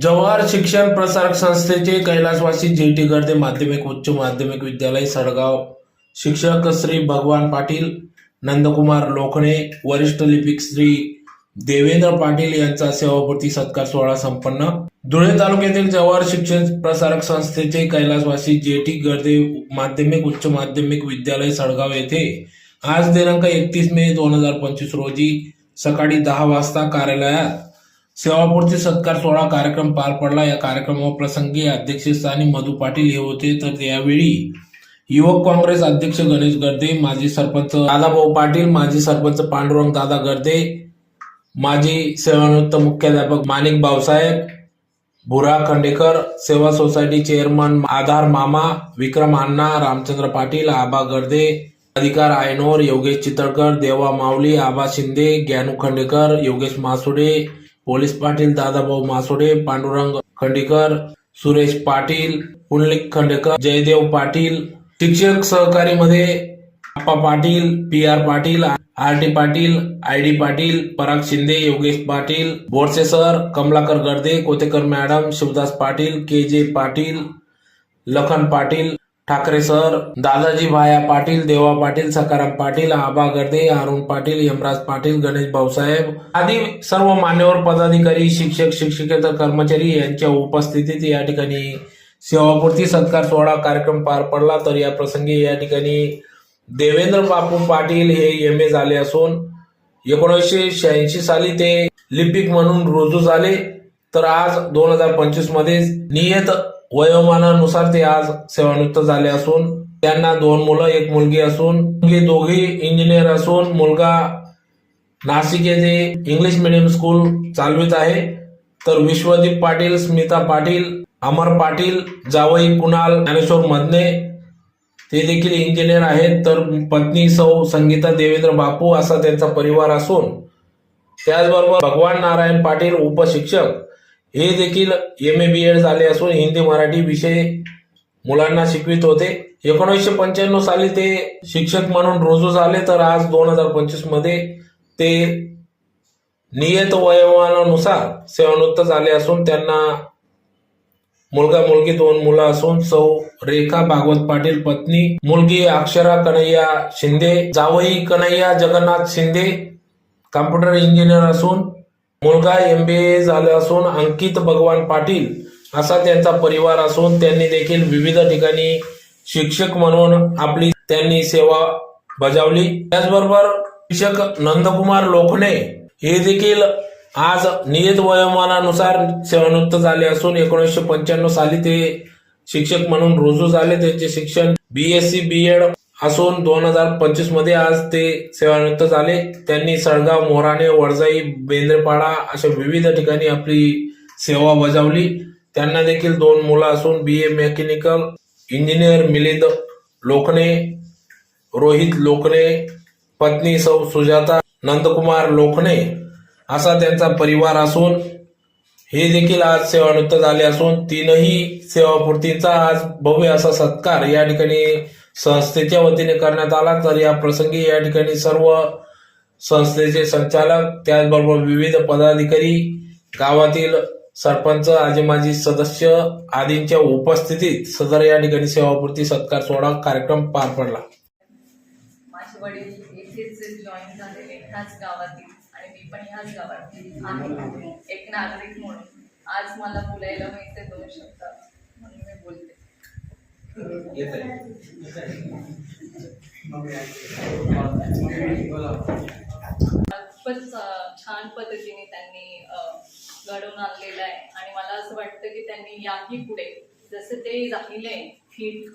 जवाहर शिक्षण प्रसारक संस्थेचे कैलासवासी जे. टी. गर्दे माध्यमिक उच्च माध्यमिक विद्यालय सडगाव. शिक्षक श्री भगवान पाटील नंदकुमार लोखणे वरिष्ठ लिपिक श्री देवेंद्र पाटील यांचा सेवापूर्ती सत्कार सोहळा संपन्न. धुळे तालुक्यातील जवाहर शिक्षण प्रसारक संस्थेचे कैलासवासी जे. टी. गर्दे माध्यमिक उच्च माध्यमिक विद्यालय सडगाव येथे आज दिनांक एकतीस मे दोन हजार पंचवीस रोजी सकाळी दहा वाजता कार्यालयात सेवापूर्ती सत्कार सोहळा कार्यक्रम पार पडला. या कार्यक्रमाप्रसंगी अध्यक्षस्थानी मधु पाटील हे होते. तर यावेळी युवक काँग्रेस अध्यक्ष गणेश गर्दे माजी सरपंच दादाभाऊ पाटील माजी सरपंच पांडुरंग दादा गर्दे माजी सेवानिवृत्त मुख्याध्यापक माणिक भाऊसाहेब भुरा खंडेकर सेवा सोसायटी चेअरमन आधार मामा विक्रम अण्णा रामचंद्र पाटील आबा गर्दे अधिकार आयनोर योगेश चितळकर देवा माऊली आबा शिंदे ज्ञानू खंडेकर योगेश मासुडे पोलीस पाटील दादाभाऊ मासोडे पांडुरंग खंडेकर सुरेश पाटील पुंडलिक खंडेकर जयदेव पाटील शिक्षक सहकारीमध्ये Appa Patil P R Patil R T Patil I D Patil Parag Shinde Yogesh Patil Borse sir Kamalakar Garde Kotekar madam Shivdas Patil K J Patil Lakhan Patil Thackeray sir Dadaji Bhaya Patil Deva Patil Sakharam Patil आबा गर्दे अरुण पाटील यमराज पाटील गणेश भाऊसाहेब आदी सर्व मान्यवर पदाधिकारी शिक्षक शिक्षकेतर कर्मचारी यांच्या उपस्थितीत या ठिकाणी सेवापूर्ती सत्कार सोहळा कार्यक्रम पार पडला. तर या प्रसंगी या ठिकाणी देवेंद्र बापू पाटील हे एम ए झाले असून एकोणीसशे शहाऐंशी साली ते लिपिक म्हणून रुजू झाले. तर आज दोन हजार पंचवीसमध्ये नियत वयोमानानुसार ते आज सेवानिवृत्त झाले असून त्यांना दोन मुलं एक मुलगी असून मुलगी दोघी इंजिनियर असून मुलगा नाशिक येथे इंग्लिश मिडियम स्कूल चालवित आहे. तर विश्वदीप पाटील स्मिता पाटील अमर पाटील जावई कुणाल ज्ञानेश्वर मधने ते देखील इंजिनियर आहेत. तर पत्नी सौ संगीता देवेंद्र बापू असा त्यांचा परिवार असून त्याचबरोबर भगवान नारायण पाटील उपशिक्षक हे देखील एम ए बी एड झाले असून हिंदी मराठी विषय मुलांना शिकवित होते. एकोणीसशे पंच्याण्णव साली ते शिक्षक म्हणून रुजू झाले तर आज दोन हजार पंचवीसमध्ये ते नियत वयोमानानुसार सेवानिवृत्त झाले असून त्यांना मुलगा मुलगी दोन मुलं असून सौ रेखा भागवत पाटील पत्नी मुलगी अक्षरा कन्हैया शिंदे जावई कन्हैया जगन्नाथ शिंदे कम्प्युटर इंजिनियर असून मुलगा एम बी ए झाला असून अंकित भगवान पाटील असा त्यांचा परिवार असून त्यांनी देखील विविध ठिकाणी शिक्षक म्हणून आपली त्यांनी सेवा बजावली. त्याचबरोबर शिक्षक नंदकुमार लोखणे हे देखील आज नियत वयोमानानुसार सेवानिवृत्त झाले असून एकोणीसशे पंच्याण्णव साली ते शिक्षक म्हणून रुजू झाले. त्यांचे शिक्षण B S C B Ed असून दोन हजार पंचवीसमध्ये आज ते सेवानिवृत्त झाले. त्यांनी सळगाव मोराणे वडजाई बेंद्रेपाडा अशा विविध ठिकाणी आपली सेवा बजावली. त्यांना देखील दोन मुलं असून B A mechanical engineer Milind Lokhane Rohit Lokhane पत्नी सौ सुजाता नंदकुमार लोखणे असा त्यांचा परिवार असून हे देखील आज सेवानिवृत्त झाले असून तीनही सेवापूर्तींचा आज भव्य असा सत्कार या ठिकाणी संस्थेच्या वतीने करण्यात आला. तर या प्रसंगी या ठिकाणी सर्व संस्थेचे संचालक त्याचबरोबर विविध पदाधिकारी गावातील सरपंच आजी माजी सदस्य आदींच्या उपस्थितीत सदर या ठिकाणी सेवापूर्ती सत्कार सोहळा कार्यक्रम पार पडला. माझे वडील येथेच जॉईन झालेले ह्याच गावातील आणि मी पण ह्याच गावातील आहे एक नागरिक म्हणून. आज मला बोलायला मिळते दोन शब्द म्हणून मी बोलते. खूपच छान पद्धतीने त्यांनी घडवून आणलेलं आहे. आणि मला असं वाटतं की त्यांनी याही पुढे जसं ते राहिले फिट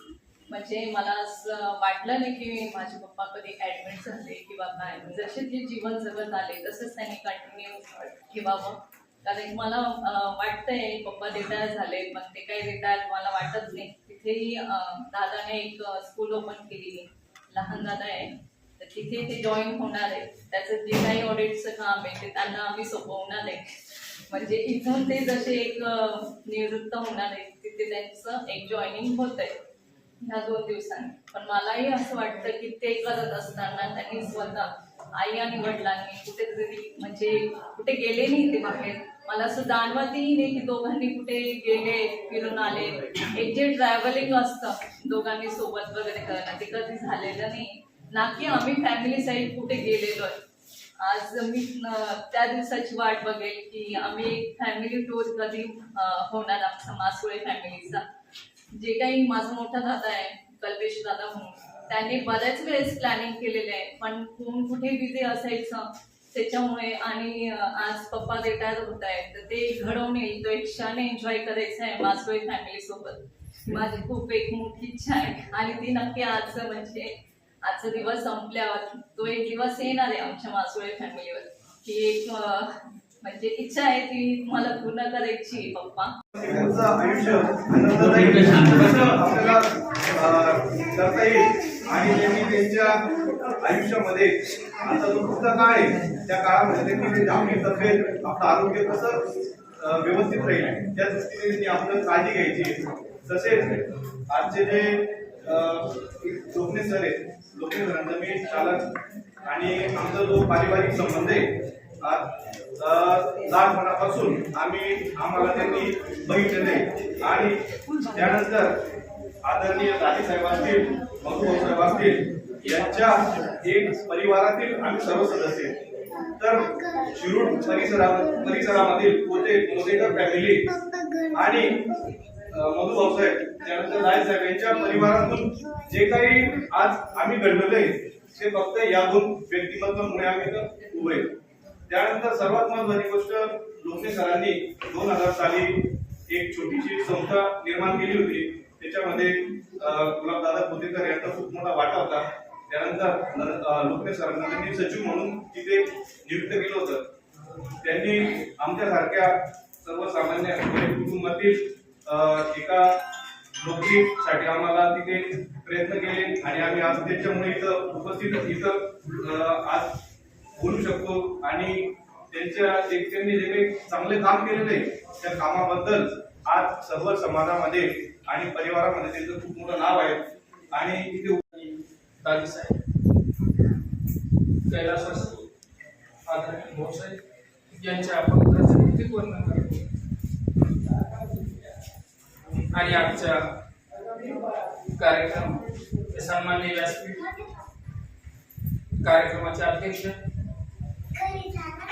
म्हणजे मला असं वाटलं नाही की माझे पप्पा कधी ऍडमिट झाले किंवा काय. जसे ते जीवन जगत आले तसंच त्यांनी कंटिन्यू ठेवावं. कारण मला वाटतंय पप्पा रिटायर झाले पण ते काही रिटायर मला वाटत नाही. तिथेही दादाने एक स्कूल ओपन केली. लहान दादा आहे. तर तिथे ते जॉईन होणार आहे. त्याचं जे काही ऑडिटचं काम आहे ते त्यांना आम्ही सोपवणार आहे. म्हणजे इथून ते जसे एक निवृत्त होणार आहे तिथे त्यांचं एक जॉईनिंग होत आहे ह्या दोन दिवसांनी. पण मलाही असं वाटतं की ते करत असताना त्यांनी स्वतः आई आणि वडिलांनी कुठेतरी म्हणजे कुठे गेले नाही ते बाहेर. मला असं जाणवतही नाही की दोघांनी कुठे गेले फिरून आले. एक जे ट्रॅव्हलिंग असतं दोघांनी सोबत वगैरे करणं ते कधी झालेलं नाही. ना की आम्ही फॅमिली साईड कुठे गेलेलो आहे. आज मी त्या दिवसाची वाट बघेल की आम्ही एक फॅमिली टूर कधी होणार आमचा मासुळे फॅमिलीचा जे काही माझा मोठा दादा आहे कल्पेश दादा म्हणून त्यांनी बऱ्याच वेळेस प्लॅनिंग केलेले आहे. पण कोण कुठे बिझी असायचं त्याच्यामुळे आणि आज पप्पा रिटायर होत आहेत तर ते घडवून येईल तो एक क्षण एन्जॉय करायचा आहे माझं फॅमिली सोबत. माझी खूप एक मोठी इच्छा आहे. आणि ती नक्की आज म्हणजे आजचा दिवस संपल्यावर तो एक दिवस येणार आहे आमच्या मासोळे फॅमिलीवर की एक म्हणजे इच्छा आहे ती मला पूर्ण करायची पप्पा. आयुष्य करता येईल आणि त्यांनी त्यांच्या आयुष्यामध्ये आता जो पुढचा काळ आहे त्या काळामध्ये त्यांनी त्यांची आपली तब्येत आपलं आरोग्य कसं व्यवस्थित राहील त्या दृष्टीने त्यांनी आपलं काळजी घ्यायची तसेच आजचे जे लोकने सर आहेत लोकने सरांचा मी चालक आणि आमचा जो पारिवारिक संबंध आहे लहानपणापासून आम्ही आम्हाला त्यांनी बघितलेलं आहे. आणि त्यानंतर आदरणीय दादी साहेब असतील मंगू साहेब असतील यांच्या एक परिवारातील आम्ही सर्व सदस्य. तर शिरूर परिसरा परिसरामधील पोते मोदेकर फॅमिली आणि मधु भाऊसाहेब त्यानंतर दादी साहेब यांच्या परिवारातून जे काही आज आम्ही घडलेलो आहे ते फक्त या दोन व्यक्तिमत्वामुळे आम्ही उभे त्यानंतर सर्वात महत्वाची गोष्ट लोकने सरांनी दोन हजार साली एक छोटीशी संस्था निर्माण केली होती. त्याच्यामध्ये गुलाबदादा पोतेकर यांचा खूप मोठा वाटा होता. त्यानंतर लोकने सरांना त्यांनी सचिव म्हणून तिथे नियुक्त केलं होतं. त्यांनी आमच्यासारख्या सर्वसामान्य कुटुंबातील एका नोकरीसाठी आम्हाला तिथे प्रयत्न केले आणि आम्ही आज त्याच्यामुळे इथं उपस्थित इथं आज बोलू शकतो आणि त्यांच्या जे- त्यांनी जे काही चांगले काम केलेले त्या कामाबद्दल आज सर्व समाजामध्ये आणि परिवारामध्ये त्यांचं खूप मोठं नाव आहे. आणि इथे दादी साहेब कैलासवासी आदरणीय भाऊसाहेब यांच्या आपण कृतीक वर्णन करतो? आणि आमच्या कार्यक्रम सन्मान्य व्यासपीठ कार्यक्रमाचे अध्यक्ष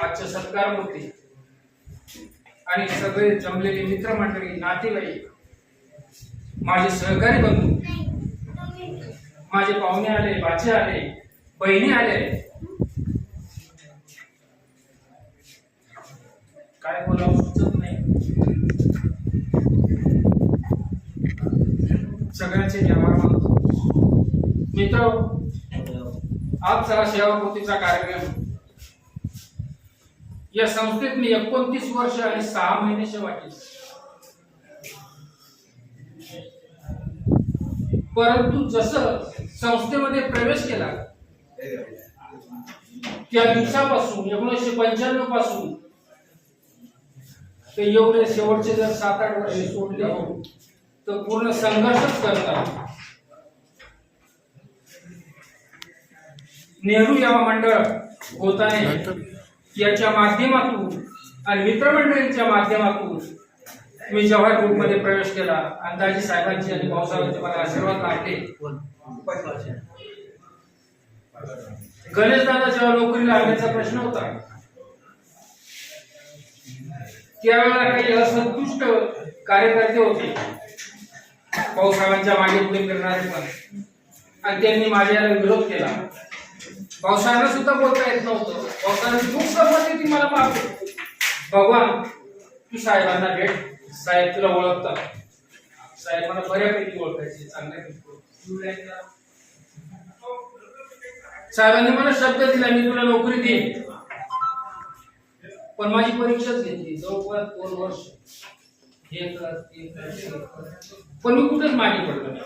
आजच्या सत्कार मूर्ती आणि सगळे जमलेले मित्रमंडळी नातेवाईक माझे सहकारी बंधू माझे पाहुणे आले बाचे आले बहिणी आले. काय बोलावं सुचत नाही. सगळ्यांचे आभार मानतो मित्र आजचा सेवाकृतीचा कार्यक्रम या संस्थेत मी एकोणतीस वर्ष आणि सहा महिने सेवा केली. परंतु जसं संस्थेमध्ये प्रवेश केला त्या दिवसापासून एकोणीसशे पंच्याण्णवपासून ते एवढे शेवटचे जर सात आठ वर्ष सोडले तर पूर्ण संघर्षच करतात नेहरू युवा मंडळ होताने याच्या माध्यमातून आणि मित्रमंडळींच्या माध्यमातून मी जेव्हा ग्रुपमध्ये प्रवेश केला आणि साहेबांची आणि भाऊसाहेबांचे मला आशीर्वाद लाभले गणेश दादा जेव्हा नोकरी लागण्याचा प्रश्न होता त्यावेळेला काही असंतुष्ट कार्यकर्ते होते. भाऊसाहेबांच्या मागे पुढे करणारे पण. आणि त्यांनी माझ्या विरोध केला. पावसाळ्याला सुद्धा बोलता येत नव्हतं. पावसाळ्यात खूप समजते ती मला माफ भगवान तू साहेबांना भेट. साहेब तुला ओळखतात. साहेबांना बऱ्यापैकी ओळखायचे चांगल्यापैकी साहेबांनी मला शब्द दिला मी तुला नोकरी देईन. पण माझी परीक्षाच घेतली जवळपास दोन वर्ष. हे कर ते कर. पण मी कुठेच मागे पडलो नाही.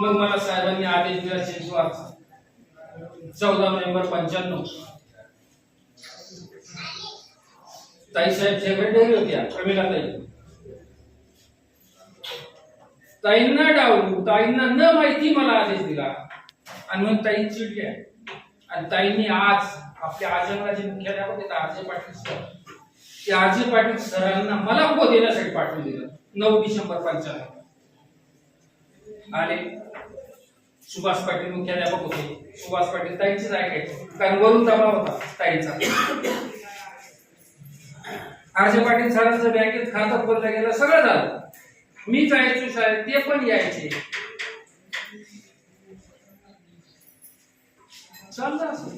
मग मला साहेबांनी आदेश दिला चिंचवाडचा चौदा नोव्हेंबर पंच्याण्णव. ताई साहेब सेक्रेटरी होत्या प्रमिला ताई? ताईंना डावलू ताईंना न माहिती मला आदेश दिला. आणि मग ताई चिडल्या आणि ताईंनी आज आपल्या आजमला जे मुख्याध्यापक आहेत पाटील सर. ते आरजे पाटील सरांना मला उभं देण्यासाठी पाठवून दिलं. नऊ डिसेंबर पंच्याण्णव. आणि सुभाष पाटील मुख्याध्यापक होते. सुभाष पाटील ताईंचीच ऐकायचे कारण वरून दबाव होता ताईंचा. आरजे पाटील सरांचं बँकेत खातं खोललं गेलं सगळं झालं. मी जायचो शाळेत ते पण यायचे. चाललं असं.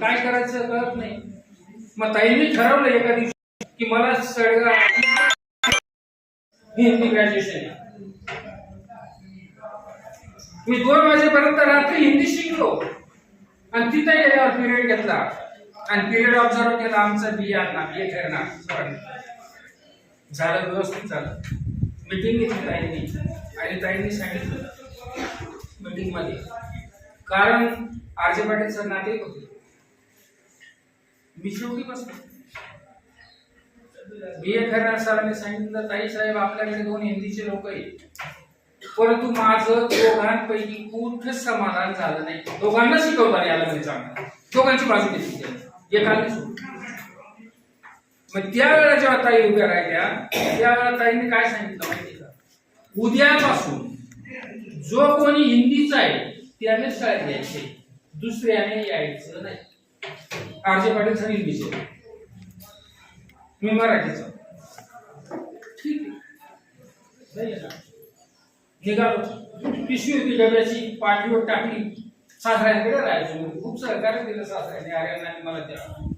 काय करायचं कळत नाही. मग ताईंनी ठरवलं एका दिवशी की मला सडगा ग्रॅज्युएशन मी दोन वाजेपर्यंत रात्री हिंदी शिकलो. आणि तिथे गेल्यावर पिरियड घेतला. आणि पिरियड ऑब्झर्व केला आमचा बी ना बी ठरणार झालं व्यवस्थित झालं. मीटिंग घेतली ताईंनी. आणि ताईंनी सांगितलं मीटिंगमध्ये. कारण आरजे पाटील सर नातेवाईक होते. मी शेवटी बसलो. बी ए करणार सरांनी सांगितलं ताई साहेब आपल्याकडे दोन हिंदीचे लोक आहेत. परंतु माझं दोघांपैकी कुठंच समाधान झालं नाही. दोघांना शिकवता याला मी चांगला दोघांची बाजू घेतली त्यांनी. एकाने मग त्यावेळेला जेव्हा ताई उभ्या राहिल्या त्यावेळेला ताईने काय सांगितलं माहिती का? उद्यापासून जो कोणी हिंदीचा आहे त्याने शाळेत यायचे. दुसऱ्याने यायचं नाही. आरजे पाटील सर हिंदीचे. मी मराठीचा. ठीक आहे. निघालो पिशवी होती डब्याची पाठीवर टाकली. सासऱ्यांकडे राहायचो खूप सहकार्य दिलं सासऱ्याने आर्यांना मला त्या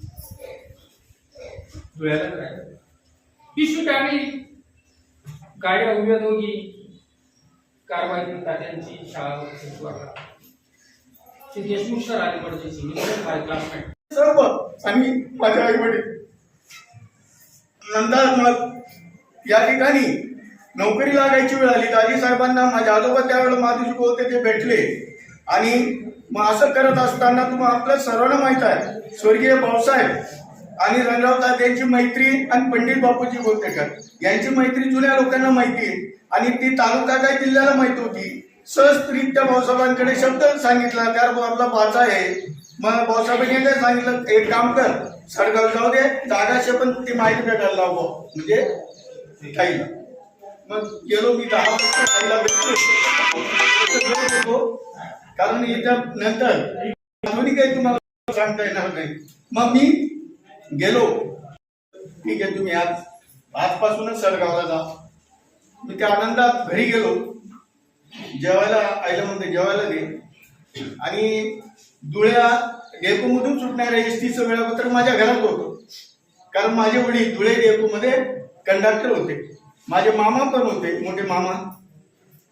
धुळ्याला राहायचं पिशवी टाकली. गाड्या उभ्या दोघी. कारवाई तात्यांची शाळा ते देशमुख सर आले पडते सर्व आणि माझ्या आई वडील. नंतर मग या ठिकाणी नोकरी लागायची वेळ आली दाजी साहेबांना माझे आजोबा त्यावेळेला माधुजी होते ते भेटले. आणि मग असं करत असताना तुम्हाला आपल्या सर्वांना माहीत आहे स्वर्गीय भाऊसाहेब आणि रणरावदास यांची मैत्री आणि पंडित बापूजी गोतेकर यांची मैत्री जुन्या लोकांना माहिती आहे. आणि ती तालुका काय जिल्ह्याला माहिती होती? सहजरित्या भाऊसाहेबांकडे शब्द सांगितला त्या आपला पाचा आहे. मग भाऊसाहेबांनी काय सांगितलं? एक काम कर सडगाव जाऊ दे जागाशे पण ती माहिती भेटायला लावू म्हणजे ताईला मग गेलो मी दहा वाजता ताईला भेटलो. कारण याच्या नंतर काही तुम्हाला सांगता येणार नाही. मग मी गेलो. ठीक आहे तुम्ही आज आजपासूनच सरगावला जा. मी त्या आनंदात घरी गेलो. जेवायला आईला म्हणते जेवायला दे. आणि धुळ्या डेपोमधून सुटणाऱ्या एस टीचं वेळापत्रक माझ्या घरात होतं. कारण माझे वडील धुळे डेपोमध्ये कंडक्टर होते. माझे मामा पण होते मोठे मामा.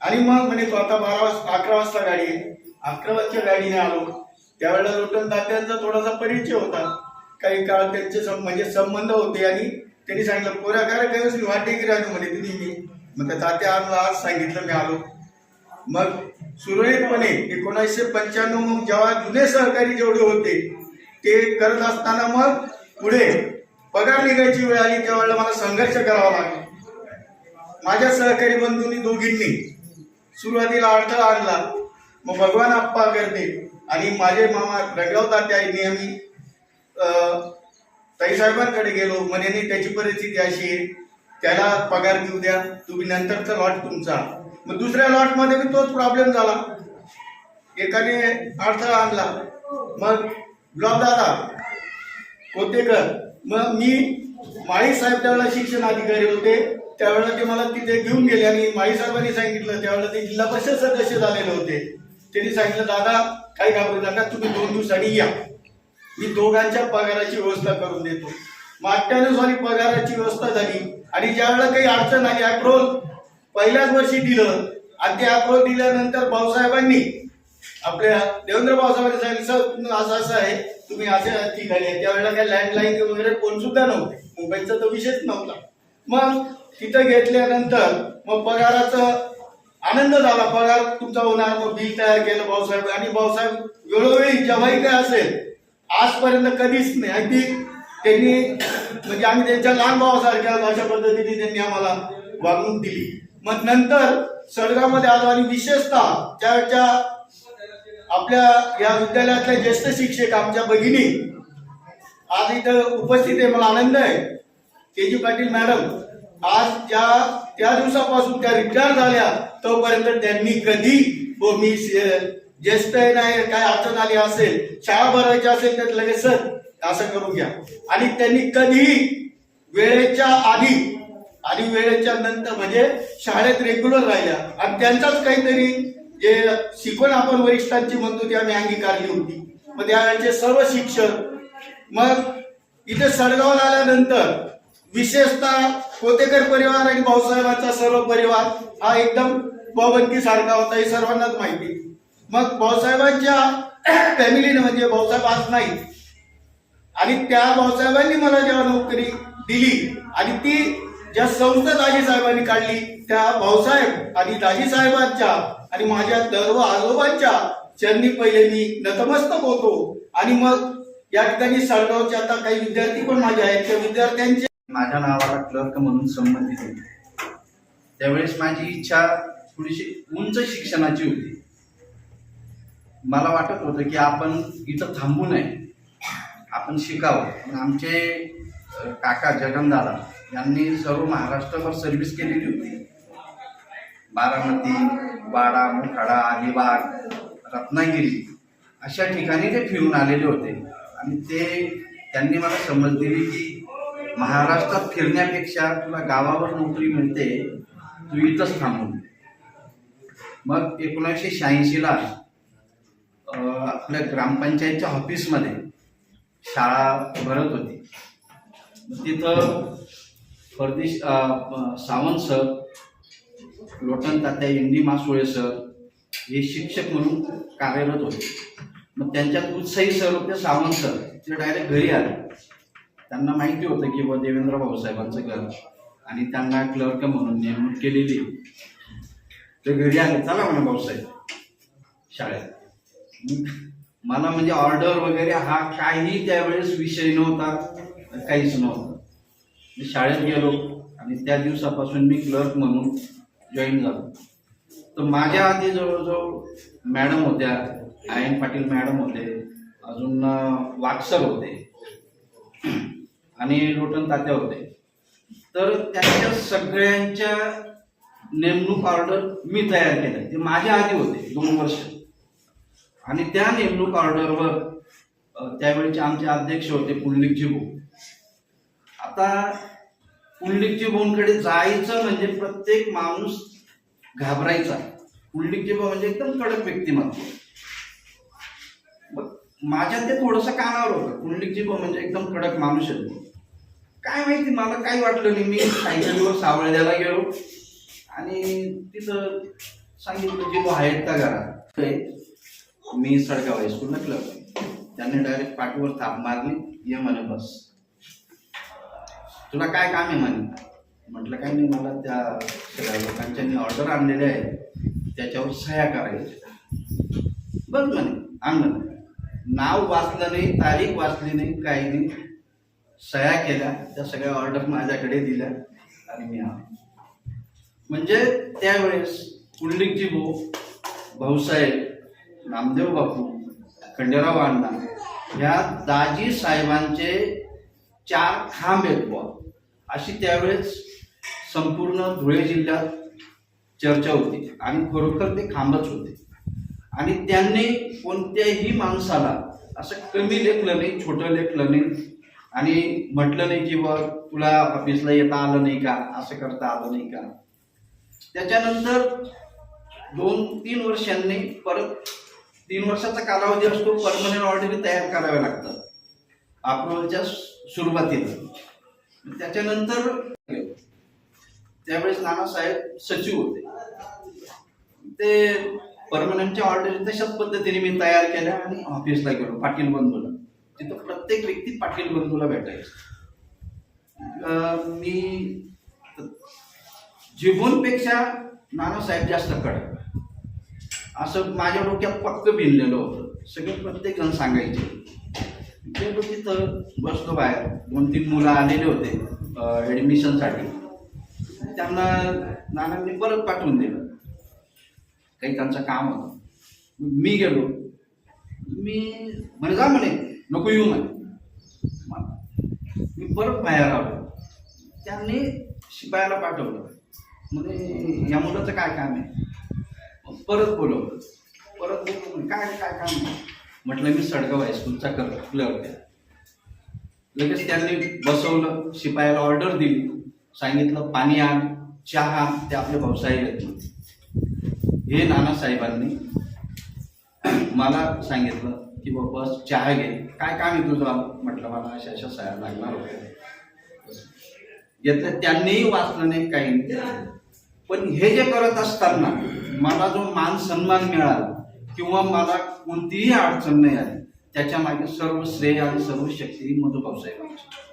आणि मग म्हणे तो आता बारा वाजता अकरा वाजता गाडी आहे. अकरा वाजच्या गाडीने आलो. त्यावेळेला रोटन तात्यांचा थोडासा परिचय होता. काही काळ त्यांचे सं- म्हणजे संबंध होते आणि त्यांनी सांगितलं पोऱ्या काय काही वाटे की राहिलो म्हणे तिथे मी मग त्या तात्या आज आज सांगितलं मी आलो. मग सुरळीतपणे एकोणीसशे पंच्याण्णव मग जेव्हा जुने सहकारी जेवढे होते ते करत असताना मग पुढे पगार निघायची वेळ आली त्यावेळेला मला संघर्ष करावा लागला. माझ्या सहकारी बंधूंनी दोघींनी सुरुवातीला अडथळा आणला. मग भगवान आप्पा करते आणि माझे मामा रंगराव तात्या आम्ही ताईसाहेबांकडे गेलो. म्हणे त्याची परिस्थिती अशी आहे. त्याला पगार देऊ द्या. तुम्ही नंतरचा लॉट तुमचा. मग दुसऱ्या लॉटमध्ये बी तोच प्रॉब्लेम झाला. एकाने अडथळा आणला. मग ब्लॉक दादा कोतेकर मग मी माळी साहेब त्यावेळेला शिक्षण अधिकारी होते. त्यावेळेला ते मला तिथे घेऊन गेले आणि माई साहेबांनी सांगितलं त्यावेळेला ते जिल्हा परिषद सदस्य झालेले होते. त्यांनी सांगितलं दादा काही घाबरू नका तुम्ही दोन दिवसांनी या. मी दोघांच्या पगाराची व्यवस्था करून देतो. मग अठ्ठ्याण्णव पगाराची व्यवस्था झाली आणि ज्यावेळेला काही अडचण आली अप्रोल पहिल्याच वर्षी दिलं. आणि ते अप्रोल दिल्यानंतर भाऊसाहेबांनी आपल्या देवेंद्र भाऊसाहेबांनी सांगितलं सर तुम्ही असं असं आहे तुम्ही असे ठिकाणी त्यावेळेला काही लँडलाईन वगैरे फोन सुद्धा नव्हते. मोबाईलचा तर विषयच नव्हता. मग तिथं घेतल्यानंतर मग पगाराचं आनंद झाला. पगार तुमचा होणार मग बिल तयार केलं भाऊसाहेब. आणि भाऊसाहेब वेळोवेळी जेव्हाही काय असेल आजपर्यंत कधीच नाही. अगदी त्यांनी म्हणजे आम्ही त्यांच्या लहान भावासारख्या अशा पद्धतीने त्यांनी आम्हाला वागणूक दिली. मग नंतर सडगावमध्ये आलो आणि विशेषतः त्याच्या आपल्या या विद्यालयातल्या ज्येष्ठ शिक्षक आमच्या भगिनी आज इथं उपस्थित आहे. मला आनंद आहे. के जी पाटील मॅडम आज ज्या त्या दिवसापासून त्या रिटायर झाल्या तोपर्यंत त्यांनी कधी हो, मी ज्येष्ठ आहे नाही काय अडचण आली असेल शाळा भरायची असेल तर लगेच सर असं करून घ्या. आणि त्यांनी कधीही वेळेच्या आधी आणि वेळेच्या नंतर म्हणजे शाळेत रेग्युलर राहिल्या. आणि त्यांचाच काहीतरी जे शिकवण आपण वरिष्ठांची म्हणतो ती आम्ही अंगीकारली होती. मग त्यावेळेचे सर्व शिक्षक मग इथे सडगावला आल्यानंतर विशेषतः कोतेकर परिवार आणि भाऊसाहेबांचा सर्व परिवार हा एकदम बवंती सारखा होता हे सर्वांनाच माहिती. मग भाऊसाहेबांच्या फॅमिलीने म्हणजे भाऊसाहेब आज नाही. आणि त्या भाऊसाहेबांनी मला जेव्हा नोकरी दिली आणि ती ज्या संस्था दाजी साहेबांनी काढली त्या भाऊसाहेब आणि दाजी साहेबांच्या आणि माझ्या दर्व आजोबांच्या ज्यांनी पहिले मी नतमस्तक होतो. आणि मग या ठिकाणी सळगावचे आता काही विद्यार्थी पण माझे आहेत. त्या विद्यार्थ्यांचे माझ्या नावाला क्लर्क म्हणून संमती दिली त्यावेळेस माझी इच्छा थोडीशी उंच शिक्षणाची होती. मला वाटत होतं की आपण इथं थांबू नये. आपण शिकावं. पण आमचे काका जगनदादा यांनी सर्व महाराष्ट्रभर सर्व्हिस केलेली होती. बारामती वाडा मुखाडा अलिबाग रत्नागिरी अशा ठिकाणी ते फिरून आलेले होते. आणि ते त्यांनी मला समज दिली की महाराष्ट्रात फिरण्यापेक्षा तुला गावावर नोकरी मिळते तू इथंच थांबून. मग एकोणीसशे शहाऐंशीला आपल्या ग्रामपंचायतच्या ऑफिसमध्ये शाळा भरत होती. मग तिथं परदेश सावंत सर लोटन तात्या इंडी मासुळे सर हे शिक्षक म्हणून कार्यरत होते. मग त्यांच्यात उत्साही सर होते सावंत सर. ते डायरेक्ट घरी आले. त्यांना माहिती होतं की बा देवेंद्र भाऊसाहेबांचं घर. आणि त्यांना क्लर्क म्हणून नेमणूक केलेली. ते घरी आले चला म्हणा भाऊसाहेब शाळेत. मला म्हणजे ऑर्डर वगैरे हा काही त्यावेळेस विषय नव्हता काहीच नव्हतं. मी शाळेत गेलो आणि त्या दिवसापासून मी क्लर्क म्हणून जॉईन झालो. तर माझ्या आधी जवळजवळ मॅडम होत्या आयन पाटील मॅडम होते अजून वाक्सर होते. आणि लोटन तात्या होते. तर त्यांच्या सगळ्यांच्या नेमणूक ऑर्डर मी तयार केल्या. ते माझ्या आधी होते दोन वर्ष. आणि त्या नेमणूक ऑर्डरवर त्यावेळेचे आमचे अध्यक्ष होते पुंडलिकजी भाऊ. आता पुंडलिकजी भाऊंकडे जायचं म्हणजे प्रत्येक माणूस घाबरायचा. पुंडलिकजी भाऊ म्हणजे एकदम कडक व्यक्तिमत्व. माझ्या ते थोडस कानावर होतं. पुंडलिकजी भाऊ म्हणजे एकदम कडक माणूस आहे काय माहिती मला काही वाटलं नाही. मी सायकलीवर सावळ्याला गेलो. आणि तिथं सांगितलं जे आहेत का घरात? ते मी सडगाव हायस्कूल क्लब त्यांनी डायरेक्ट पाठीवर थाप मारली. ये म्हणे बस. तुला काय काम आहे म्हणे? म्हटलं काय नाही मला त्या सगळ्या लोकांच्या ऑर्डर आणलेले आहे त्याच्यावर सह्या करायच्या. बघ म्हणे आणलं नाव वाचलं नाही तारीख वाचली नाही काही नाही. सह्या केल्या त्या सगळ्या ऑर्डर माझ्याकडे दिल्या आणि मी आलो. म्हणजे त्यावेळेस पुंडलिकजी भाऊ भाऊसाहेब नामदेव बापू खंडेराव अण्णा ह्या दाजी साहेबांचे चार खांब आहेत बुवा. अशी त्यावेळेस संपूर्ण धुळे जिल्ह्यात चर्चा होती आणि खरोखर ते खांबच होते. आणि त्यांनी कोणत्याही माणसाला असं कमी लेखलं नाही छोटं लेखलं नाही आणि म्हटलं नाही की बा तुला ऑफिसला येता आलं नाही का? असं करता आलं नाही का? त्याच्यानंतर दोन तीन वर्षांनी परत तीन वर्षाचा कालावधी असतो परमनंट ऑर्डरी तयार कराव्या लागतात. अप्रुव्हलच्या सुरुवातीला. त्याच्यानंतर त्यावेळेस नानासाहेब सचिव होते. ते परमनंटच्या ऑर्डरी तशाच पद्धतीने मी तयार केल्या आणि ऑफिसला गेलो पाटील बंधूला. तिथं प्रत्येक व्यक्ती पाटील बंधूला भेटायचं मी जिबूनपेक्षा नानासाहेब जास्त कडक. असं माझ्या डोक्यात पक्क भिनलेलं होतं. सगळे प्रत्येक जण सांगायचे गेलो तिथं बसलो बाहेर. दोन तीन मुलं आलेले होते ॲडमिशनसाठी त्यांना नानांनी परत पाठवून दिलं. काही त्यांचं काम होतं. मी गेलो. मी म्हणजे जा म्हणे नको येऊ म्हणे. मग मी परत बाहेर आलो. त्यांनी शिपायाला पाठवलं. म्हणजे या मुलाचं काय काम आहे? मग परत बोलवलं. परत बोलवलं काय काय काम आहे? म्हटलं मी सडगाव हायस्कूलचा कर क्लर्क आहे. लगेच त्यांनी बसवलं. शिपायाला ऑर्डर दिली. सांगितलं पाणी आण चहा आण, ते आपले भाऊसाहेब आहेत हे नानासाहेबांनी मला सांगितलं. की बाबा चहा घे. काय काम आहे तुझं? म्हटलं मला अशा अशा साया लागणार होत्या. घेतलं त्यांनीही वाचलं नाही काही नाही. पण हे जे करत असताना मला जो मान सन्मान मिळाला किंवा मला कोणतीही अडचण नाही आली त्याच्यामागे सर्व श्रेय आणि सर्व शक्ती मधुभाऊ साहेबांची.